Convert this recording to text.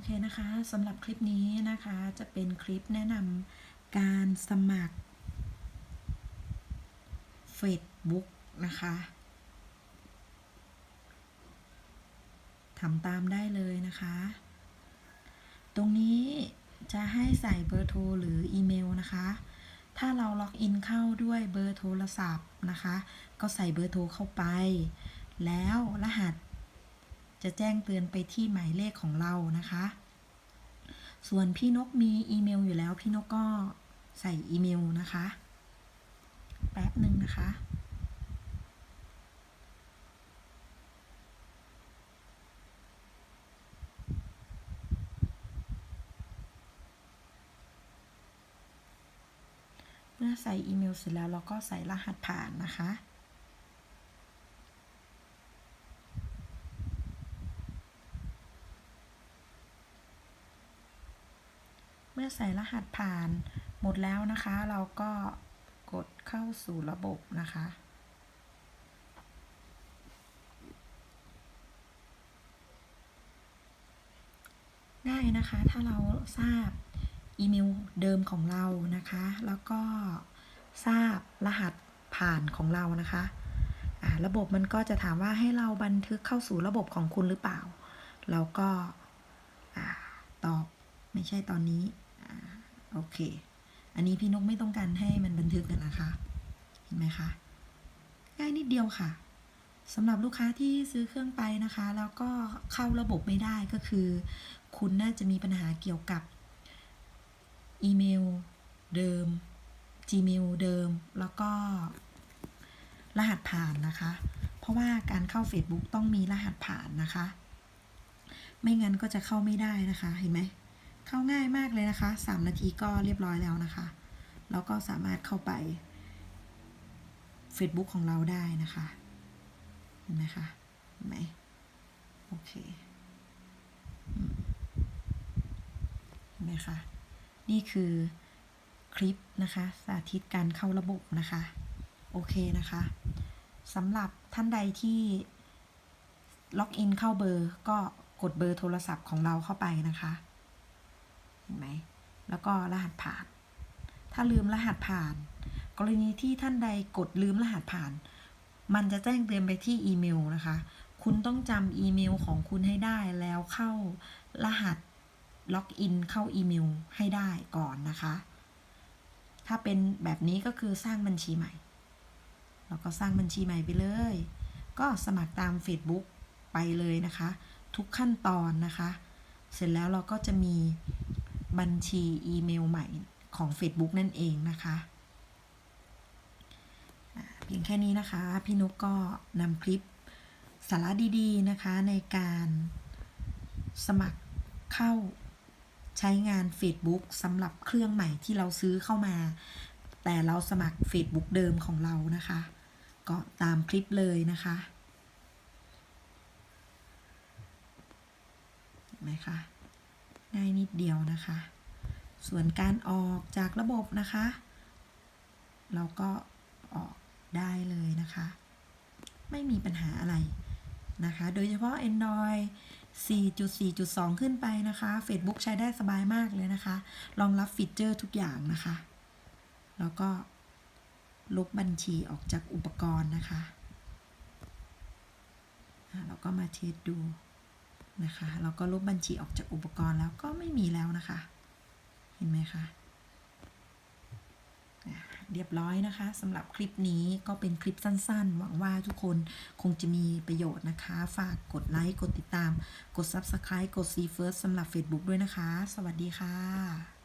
อเคนะคะสำหรับคลิปนี้นะคะจะเป็นคลิปแนะนำการสมัคร Facebook นะคะทำตามได้เลยนะคะ ตรงนี้จะให้ใส่เบอร์โทรหรืออีเมลนะคะ ถ้าเราล็อกอินเข้าด้วยเบอร์โทรศัพท์นะคะ ก็ใส่เบอร์โทรเข้าไป แล้วรหัส จะแจ้งเตือนไปที่หมายเลขของเรานะคะ ส่วนพี่นกมีอีเมลอยู่แล้วพี่นกก็ใส่อีเมลนะคะ แป๊บหนึ่งนะคะเมื่อใส่อีเมลเสร็จแล้วเราก็ใส่รหัสผ่านนะคะ มื่อใส่รหัสผ่านหมดแล้วนะคะ เราก็กดเข้าสู่ระบบนะคะ ง่ายนะคะถ้าเราทราบอีเมลเดิมของเรานะคะ แล้วก็ทราบรหัสผ่านของเรานะคะอ่าระบบมันก็จะถามว่าให้เราบันทึกเข้าสู่ระบบของคุณหรือเปล่า เราก็อตอบไม่ใช่ตอนนี้ โอเค อันนี้พี่นกไม่ต้องการให้มันบันทึกกันนะคะ เห็นไหมคะ ง่ายนิดเดียวค่ะสำหรับลูกค้าที่ซื้อเครื่องไปนะคะ แล้วก็เข้าระบบไม่ได้ก็คือ คุณน่าจะมีปัญหาเกี่ยวกับอีเมลเดิม Gmail เดิม แล้วก็รหัสผ่านนะคะ เพราะว่าการเข้า Facebook ต้องมีรหัสผ่านนะคะ ไม่งั้นก็จะเข้าไม่ได้นะคะ เห็นไหม เข้าง่ายมากเลยนะคะ 3 นาทีก็เรียบร้อยแล้วนะคะ แล้วก็สามารถเข้าไป Facebook ของเราได้นะคะ เห็นไหมคะเห็นไหมโอเคเห็นไหมคะ นี่คือคลิปนะคะ สาธิตการเข้าระบบนะคะ โอเคนะคะสำหรับท่านใดที่ล็อกอินเข้าเบอร์ก็กดเบอร์โทรศัพท์ของเราเข้าไปนะคะ ห็นไหมแล้วก็รหัสผ่าน ถ้าลืมรหัสผ่าน กรณีที่ท่านใดกดลืมรหัสผ่าน มันจะแจ้งเตือนไปที่อีเมลนะคะ คุณต้องจำอีเมลของคุณให้ได้แล้วเข้ารหัสล็อกอินเข้าอีเมลให้ได้ก่อนนะคะ ถ้าเป็นแบบนี้ก็คือสร้างบัญชีใหม่เราก็สร้างบัญชีใหม่ไปเลย ก็สมัครตาม Facebook ไปเลยนะคะ ทุกขั้นตอนนะคะ เสร็จแล้วเราก็จะมี บัญชีอีเมลใหม่ของ Facebook นั่นเองนะคะเพียงแค่นี้นะคะ พี่นุกก็นำคลิปสาระดีๆนะคะในการสมัครเข้าใช้งาน Facebook สำหรับเครื่องใหม่ที่เราซื้อเข้ามา แต่เราสมัคร Facebook เดิมของเรานะคะ ก็ตามคลิปเลยนะคะไหมคะ ง่ายนิดเดียวนะคะ ส่วนการออกจากระบบนะคะ เราก็ออกได้เลยนะคะ ไม่มีปัญหาอะไรนะคะ โดยเฉพาะ Android 4.4.2 ขึ้นไปนะคะ Facebook ใช้ได้สบายมากเลยนะคะ รองรับฟีเจอร์ทุกอย่างนะคะ แล้วก็ลบบัญชีออกจากอุปกรณ์นะคะอ่าเราก็มาเทสดู นะคะเราก็ลบบัญชีออกจากอุปกรณ์แล้วก็ไม่มีแล้วนะคะ เห็นไหมคะเรียบร้อยนะคะสำหรับคลิปนี้ก็เป็นคลิปสั้นๆ หวังว่าทุกคนคงจะมีประโยชน์นะคะ ฝากกดไลค์ กดติดตาม กด Subscribe กด See First สำหรับ Facebook ด้วยนะคะ สวัสดีค่ะ